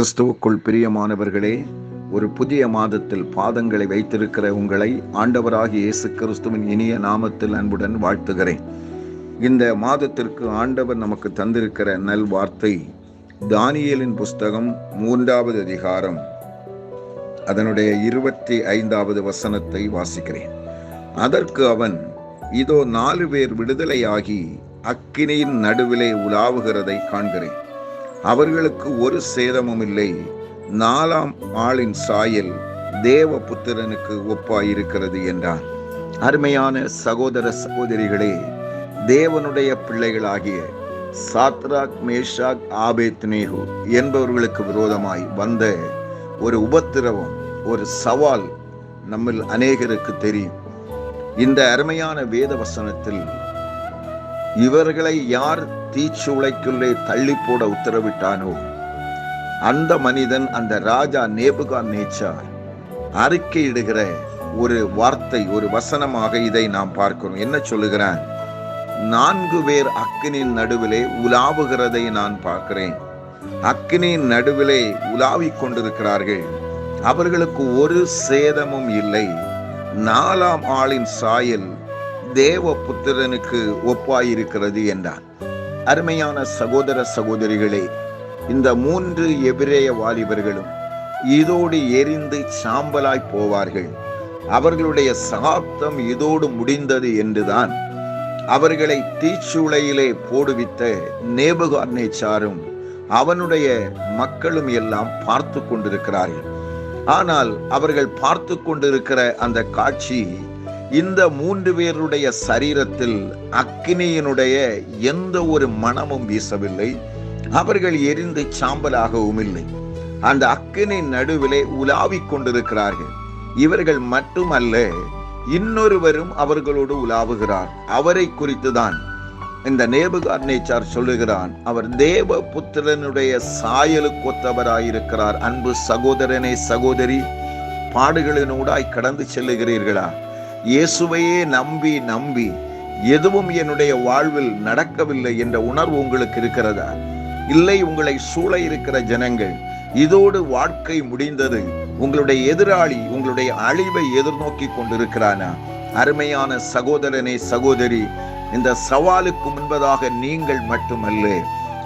கிறிஸ்துவுக்குள் பிரியமானவர்களே ஒரு புதிய மாதத்தில் பாதங்களை வைத்திருக்கிற உங்களை ஆண்டவராகிய இயேசு கிறிஸ்துவின் இனிய நாமத்தில் அன்புடன் வாழ்த்துகிறேன். இந்த மாதத்திற்கு ஆண்டவர் நமக்கு தந்திருக்கிற நல் வார்த்தை தானியலின் புஸ்தகம் மூன்றாவது அதிகாரம் அதனுடைய இருபத்தி ஐந்தாவது வசனத்தை வாசிக்கிறேன். அதற்கு அவன் இதோ நாலு பேர் விடுதலையாகி அக்கினியின் நடுவிலே உலாவுகிறதை காண்கிறேன். அவர்களுக்கு ஒரு சேதமும் இல்லை. நாலாம் ஆளின் சாயல் தேவ புத்திரனுக்கு ஒப்பாயிருக்கிறது என்றான். அருமையான சகோதர சகோதரிகளே தேவனுடைய பிள்ளைகளாகிய சாத்ராக் மேஷாக் ஆபேத்னேகு என்பவர்களுக்கு விரோதமாய் வந்த ஒரு உபத்திரவம் ஒரு சவால் நம்மில் அநேகருக்கு தெரியும். இந்த அருமையான வேத வசனத்தில் இவர்களை யார் தீச்சுளைக்குள்ளே தள்ளி போட உத்தரவிட்டானோ? அந்த மனிதன் அந்த ராஜா நேபுகா நேச்சார் அறிக்கையிடுகிற ஒரு வார்த்தை ஒரு வசனமாக இதை நாம் பார்க்கிறோம். என்ன சொல்லுகிறான்? நான்கு பேர் அக்கினின் நடுவிலே உலாவுகிறதை நான் பார்க்கிறேன். அக்கினியின் நடுவிலே உலாவிக் கொண்டிருக்கிறார்கள். அவர்களுக்கு ஒரு சேதமும் இல்லை. நாலாம் ஆளின் சாயல் தேவ புத்திரனுக்கு ஒப்பாயிருக்கிறது என்றான். அருமையான சகோதர சகோதரிகளே இந்த மூன்று எபிரேய வாலிபர்களும் இதோடு எரிந்து சாம்பலாய் போவார்கள். அவர்களுடைய சகாப்தம் இதோடு முடிந்தது என்றுதான் அவர்களை தீச்சூளையிலே போடுவித்த நேபுகார்னேச்சாரும் அவனுடைய மக்களும் எல்லாம் பார்த்து கொண்டிருக்கிறார்கள். ஆனால் அவர்கள் பார்த்து கொண்டிருக்கிற அந்த காட்சி இந்த மூன்று பேருடைய சரீரத்தில் அக்கினியினுடைய எந்த ஒரு மனமும் வீசவில்லை. அவர்கள் எரிந்து சாம்பலாகவும் இல்லை. அந்த அக்கினி நடுவிலே உலாவிக் கொண்டிருக்கிறார்கள். இவர்கள் மட்டுமல்ல இன்னொருவரும் அவர்களோடு உலாவுகிறார். அவரை குறித்துதான் இந்த நேபுகார் நேச்சார் சொல்லுகிறான். அவர் தேவ புத்திரனுடைய சாயலுக்கொத்தவராயிருக்கிறார். அன்பு சகோதரனே சகோதரி பாடுகளினூடாய் கடந்து செல்லுகிறீர்களா? இயேசுவையே நம்பி நம்பி எதுவும் என்னுடைய வாழ்வில் நடக்கவில்லை என்ற உணர்வு உங்களுக்கு இருக்கிறதா? இல்லை உங்களை சூழ இருக்கிற ஜனங்கள் இதோடு வாழ்க்கை முடிந்தது உங்களுடைய எதிராளி உங்களுடைய அழிவை எதிர்நோக்கி கொண்டிருக்கிறானா? அருமையான சகோதரனே சகோதரி இந்த சவாலுக்கு முன்பதாக நீங்கள் மட்டுமல்ல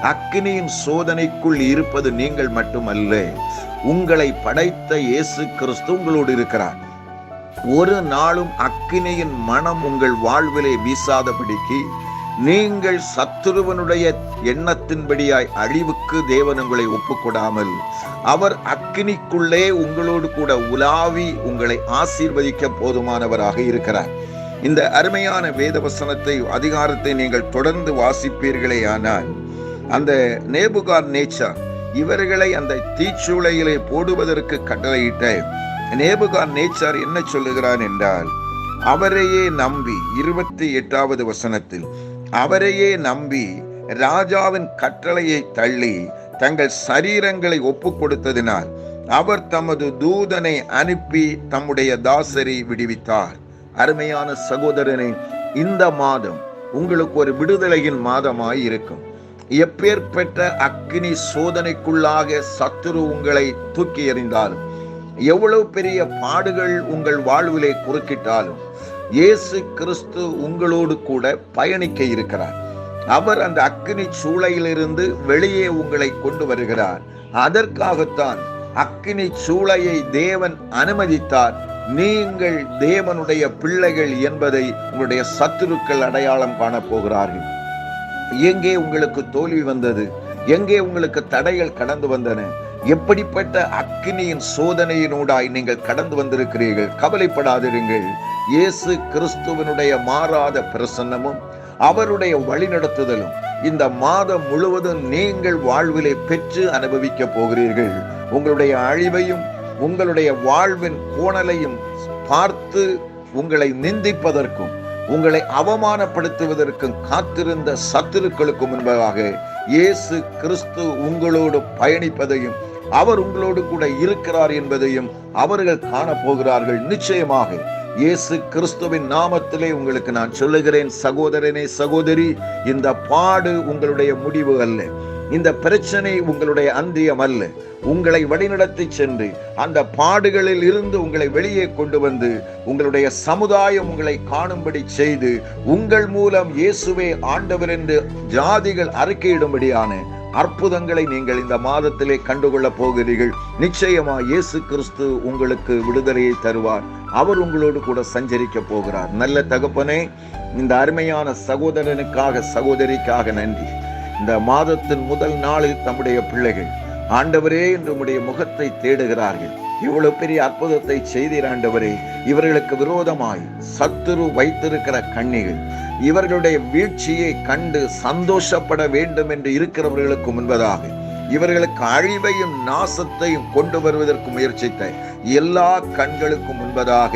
அக்னியின் சோதனைக்குள் இருப்பது நீங்கள் மட்டுமல்ல உங்களை படைத்த இயேசு கிறிஸ்து உங்களோடு இருக்கிறார். ஒரு நாளும் அக்கினையின் மனம் உங்கள் வாழ்விலே வீசாதபடிக்கு நீங்கள் சத்துருவனுடைய எண்ணத்தின்படியாய் அழிவுக்கு தேவன் உங்களை ஒப்புக்கொடாமல் அவர் அக்கினிக்குள்ளே உங்களோடு கூட உலாவி உங்களை ஆசீர்வதிக்க போதுமானவராக இருக்கிறார். இந்த அருமையான வேத வசனத்தை அதிகாரத்தை நீங்கள் தொடர்ந்து வாசிப்பீர்களே ஆனால் அந்த நேபுகார் நேச்சர் இவர்களை அந்த தீச்சூளையிலே போடுவதற்கு கட்டளையிட்ட நேபுகான் நேச்சார் என்ன சொல்லுகிறார் என்றால் அவரையே நம்பி இருபத்தி எட்டாவது வசனத்தில் அவரையே நம்பி ராஜாவின் கட்டளையை தள்ளி தங்கள் சரீரங்களை ஒப்பு கொடுத்ததினால் அவர் தமது தூதனை அனுப்பி தம்முடைய தாசரை விடுவித்தார். அருமையான சகோதரனே இந்த மாதம் உங்களுக்கு ஒரு விடுதலையின் மாதமாய் இருக்கும். எப்பேற்பட்ட அக்னி சோதனைக்குள்ளாக சத்துரு உங்களை தூக்கி எறிந்தாலும் எவ்வளவு பெரிய பாடுகள் உங்கள் வாழ்விலே குறுக்கிட்டாலும் இயேசு கிறிஸ்து உங்களோடு கூட பயணிக்க இருக்கிறார். அவர் அந்த அக்னி சூளையிலிருந்து வெளியே உங்களை கொண்டு வருகிறார். அதற்காகத்தான் அக்னி சூளையை தேவன் அனுமதித்தார். நீங்கள் தேவனுடைய பிள்ளைகள் என்பதை உங்களுடைய சத்துருக்கள் அடையாளம் காண போகிறார்கள். எங்கே உங்களுக்கு தோல்வி வந்தது? எங்கே உங்களுக்கு தடைகள் கடந்து வந்தன? எப்படிப்பட்ட அக்னியின் சோதனையினூடாய் நீங்கள் கடந்து வந்திருக்கிறீர்கள்? கவலைப்படாதிருங்கள். இயேசு கிறிஸ்துவனுடைய மாறாத பிரசன்னமும் அவருடைய வழிநடத்துதலும் இந்த மாதம் முழுவதும் நீங்கள் வாழ்விலே பெற்று அனுபவிக்க போகிறீர்கள். உங்களுடைய அழிவையும் உங்களுடைய வாழ்வின் கோணலையும் பார்த்து உங்களை நிந்திப்பதற்கும் உங்களை அவமானப்படுத்துவதற்கும் காத்திருந்த சத்துருக்களுக்கு முன்பதாக இயேசு கிறிஸ்து உங்களோடு பயணிப்பதையும் அவர் உங்களோடு கூட இருக்கிறார் என்பதையும் அவர்கள் காணப்போகிறார்கள். நிச்சயமாக இயேசு கிறிஸ்துவின் நாமத்திலே உங்களுக்கு நான் சொல்லுகிறேன் சகோதரனே சகோதரி இந்த பாடு உங்களுடைய முடிவு அல்ல. இந்த பிரச்சனை உங்களுடைய அந்தியம் அல்ல. உங்களை வழிநடத்தி சென்று அந்த பாடுகளில் இருந்து உங்களை வெளியே கொண்டு வந்து உங்களுடைய சமுதாயம் உங்களை காணும்படி செய்து உங்கள் மூலம் இயேசுவே ஆண்டவர் என்று ஜாதிகள் அறிக்கையிடும்படியான அற்புதங்களை நீங்கள் இந்த மாதத்திலே கண்டுகொள்ள போகிறீர்கள். நிச்சயமா இயேசு கிறிஸ்து உங்களுக்கு விடுதலையை தருவார். அவர் உங்களோடு கூட சஞ்சரிக்க போகிறார். நல்ல தகப்பனே இந்த அருமையான சகோதரனுக்காக சகோதரிக்காக நன்றி. இந்த மாதத்தின் முதல் நாளில் தம்முடைய பிள்ளைகள் ஆண்டவரே என்று உம்முடைய முகத்தை தேடுகிறார்கள். இவ்வளவு பெரிய அற்புதத்தை செய்தீர் ஆண்டவரே. இவர்களுக்கு விரோதமாய் சத்துரு வைத்திருக்கிற கண்ணிகள் இவர்களுடைய வீழ்ச்சியை கண்டு சந்தோஷப்பட வேண்டும் என்று இருக்கிறவர்களுக்கு முன்பதாக இவர்களுக்கு அழிவையும் நாசத்தையும் கொண்டு வருவதற்கு முயற்சித்த எல்லா கண்களுக்கும் முன்பதாக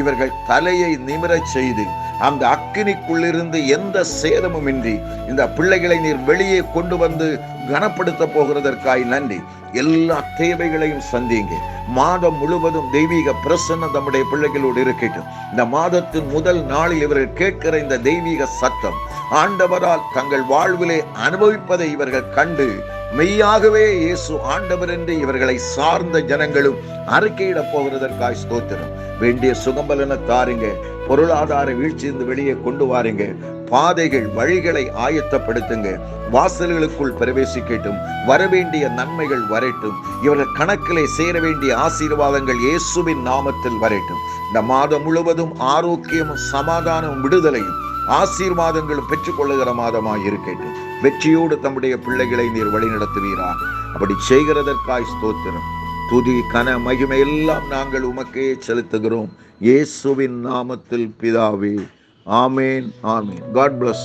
இவர்கள் தலையை நிமிரச் செய்து அந்த அக்கினிக்குள்ளிருந்து எந்த சேதமும் இன்றி இந்த பிள்ளைகளை நீர் வெளியே கொண்டு வந்து கனப்படுத்த போகிறதற்காய் நன்றி. எல்லா தேவைகளையும் சந்திங்க மாதம் முழுவதும் தெய்வீக பிரசன்னம் நம்முடைய பிள்ளைகளோடு இருக்கட்டும். இந்த மாதத்தின் முதல் நாளில் இவர்கள் கேட்கிற இந்த தெய்வீக சத்தம் ஆண்டவரால் தங்கள் வாழ்விலே அனுபவிப்பதை இவர்கள் கண்டு மெய்யாகவே இயேசு ஆண்டவர் என்று இவர்களை சார்ந்த ஜனங்களும் அறிக்கையிடப் போகிறதற்காய் ஸ்தோத்திரம். வேண்டிய சுகம்பலன தாருங்க. பொருளாதார வீழ்ச்சியிருந்து வெளியே கொண்டு வாருங்க. பாதைகள் வழிகளை ஆயத்தப்படுத்துங்க. வாசல்களுக்குள் பிரவேசிக்கட்டும். வரவேண்டிய நன்மைகள் வரட்டும். இவர்கள் கணக்கிலே சேர வேண்டிய ஆசீர்வாதங்கள் இயேசுவின் நாமத்தில் வரட்டும். இந்த மாதம் முழுவதும் ஆரோக்கியமும் சமாதானமும் விடுதலையும் ஆசீர்வாதங்களும் பெற்றுக்கொள்ளுகிற மாதமாக இருக்கட்டும். வெற்றியோடு தம்முடைய பிள்ளைகளை நீர் வழிநடத்துவீரா அப்படி செய்கிறதற்காய் ஸ்தோத்திரம். துதி கன மகிமை எல்லாம் நாங்கள் உமக்கே செலுத்துகிறோம். இயேசுவின் நாமத்தில் பிதாவே. ஆமேன் ஆமேன். God plus